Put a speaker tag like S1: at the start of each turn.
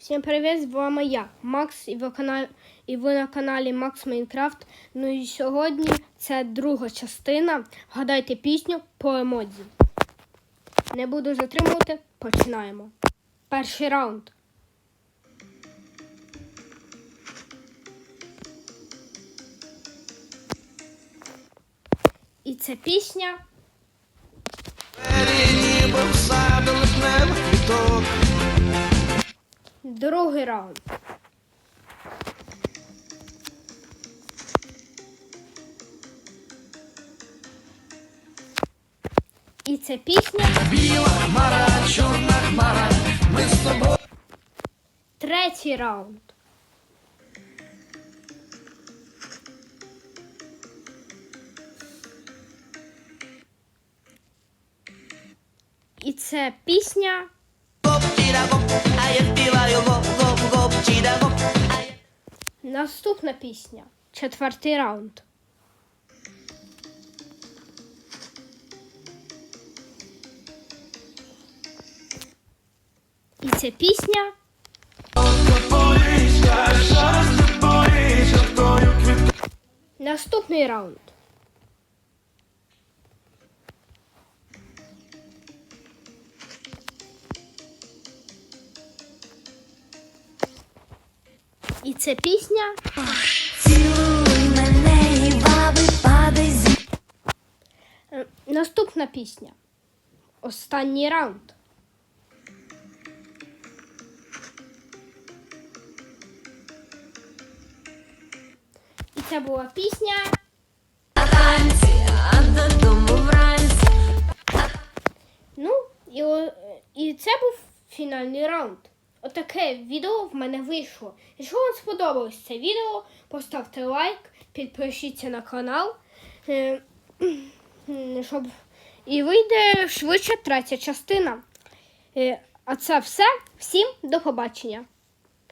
S1: Всім привіт, з вами я, Макс, і ви, канал... і ви на каналі Макс Майнкрафт. Ну і сьогодні це друга частина. Вгадайте пісню по емодзі. Не буду затримувати, починаємо. Перший раунд. І це пісня Другий раунд. І це пісня
S2: Біла хмара, чорна хмара, ми з тобою.
S1: третій раунд. І це пісня наступна пісня. Четвертий раунд. І це пісня. Наступний раунд. І це пісня
S3: Цілуй мене і баби падай
S1: наступна пісня. Останній раунд. І це була пісня. Ну, і, і це був фінальний раунд. Отаке відео в мене вийшло. Якщо вам сподобалось це відео, поставте лайк, підпишіться на канал, е, щоб і вийде швидше третя частина. Е, А це все. Всім до побачення.